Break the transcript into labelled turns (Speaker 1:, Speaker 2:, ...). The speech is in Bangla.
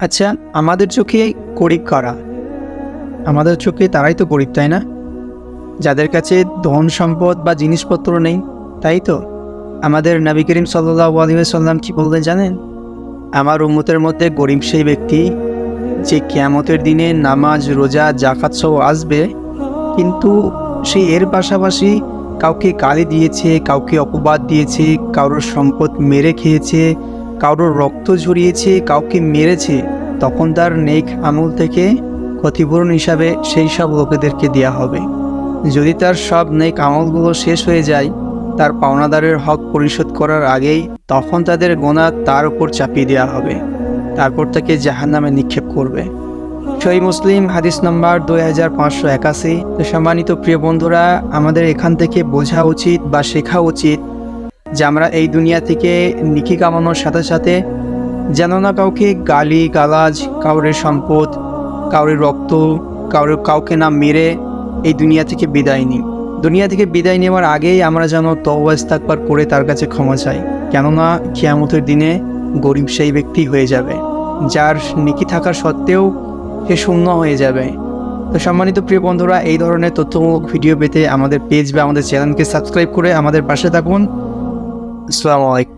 Speaker 1: আচ্ছা আমাদের চোখে গরিব কারা? আমাদের চোখে তারাই তো গরিব, তাই না? যাদের কাছে ধন সম্পদ বা জিনিসপত্র নেই, তাই তো? আমাদের নবী করিম সাল্লাহ আলিয়াল্লাম কি বলতে জানেন? আমার উম্মতের মধ্যে গরিব সেই ব্যক্তি যে কিয়ামতের দিনে নামাজ, রোজা জাকাত সহ আসবে, কিন্তু সে এর পাশাপাশি কাউকে গালি দিয়েছে, কাউকে অপবাদ দিয়েছে, কারোর সম্পদ মেরে খেয়েছে কারোর রক্ত ঝরিয়েছে, কাউকে মেরেছে, তখন তার নেক আমল থেকে ক্ষতিপূরণ হিসাবে সেই সব লোকেদেরকে দেওয়া হবে। যদি তার সব নেক আমলগুলো শেষ হয়ে যায়, তার পাওনাদারের হক পরিশোধ করার আগেই তখন তাদের গোনা তার উপর চাপিয়ে দেওয়া হবে। তারপর তাকে জাহান নামে নিক্ষেপ করবে। সই মুসলিম, হাদিস নম্বর দুই হাজার পাঁচশো একাশি। সম্মানিত প্রিয় বন্ধুরা, আমাদের এখান থেকে বোঝা উচিত বা শেখা উচিত যে আমরা এই দুনিয়া থেকে নিখি কামানোর সাথে সাথে যেন না কাউকে গালি, গালাজ, কাউরের সম্পদ, কাউরের রক্ত কাউরের কাউকে না মেরে এই দুনিয়া থেকে বিদায় নিই। দুনিয়া থেকে বিদায় নেওয়ার আগেই আমরা যেন তওবা ইস্তাকবার করে তার কাছে ক্ষমা চাই। কেননা কিয়ামতের দিনে গরিব সেই ব্যক্তি হয়ে যাবে, যার নিকি থাকার সত্ত্বেও সে শূন্য হয়ে যাবে। তো সম্মানিত প্রিয় বন্ধুরা, এই ধরনের তথ্যমূলক ভিডিও পেতে আমাদের পেজ বা আমাদের চ্যানেলকে সাবস্ক্রাইব করে আমাদের পাশে থাকুন। আসসালামু আলাইকুম